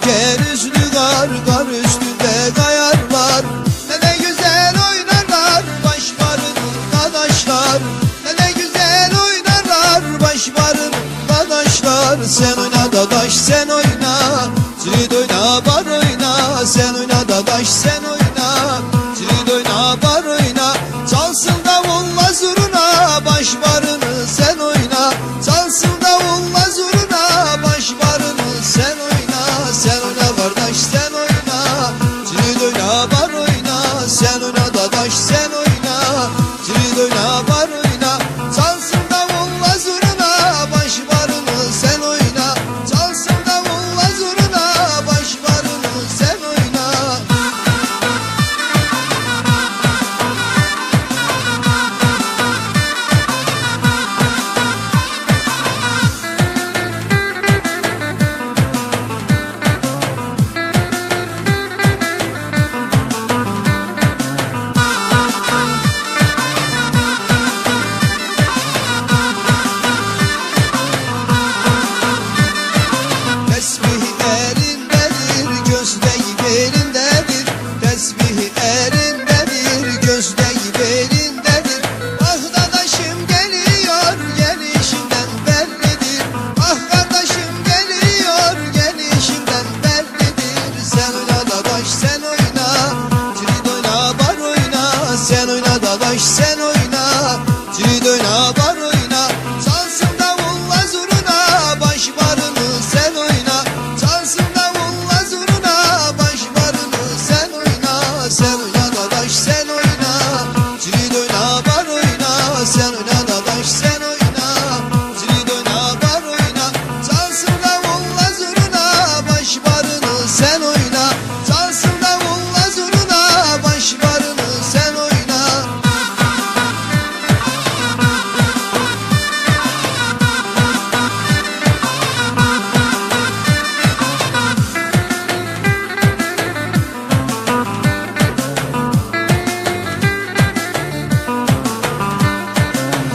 Çöker üstü kar, kar üstünde kayarlar Ne de güzel oynarlar başlarının kadaşlar Ne de güzel oynarlar başlarının kadaşlar Sen ona dadaş, sen ona var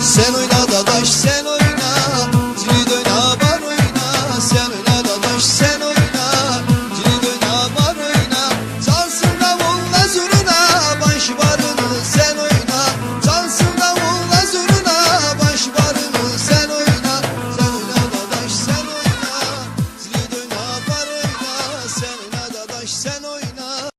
Você não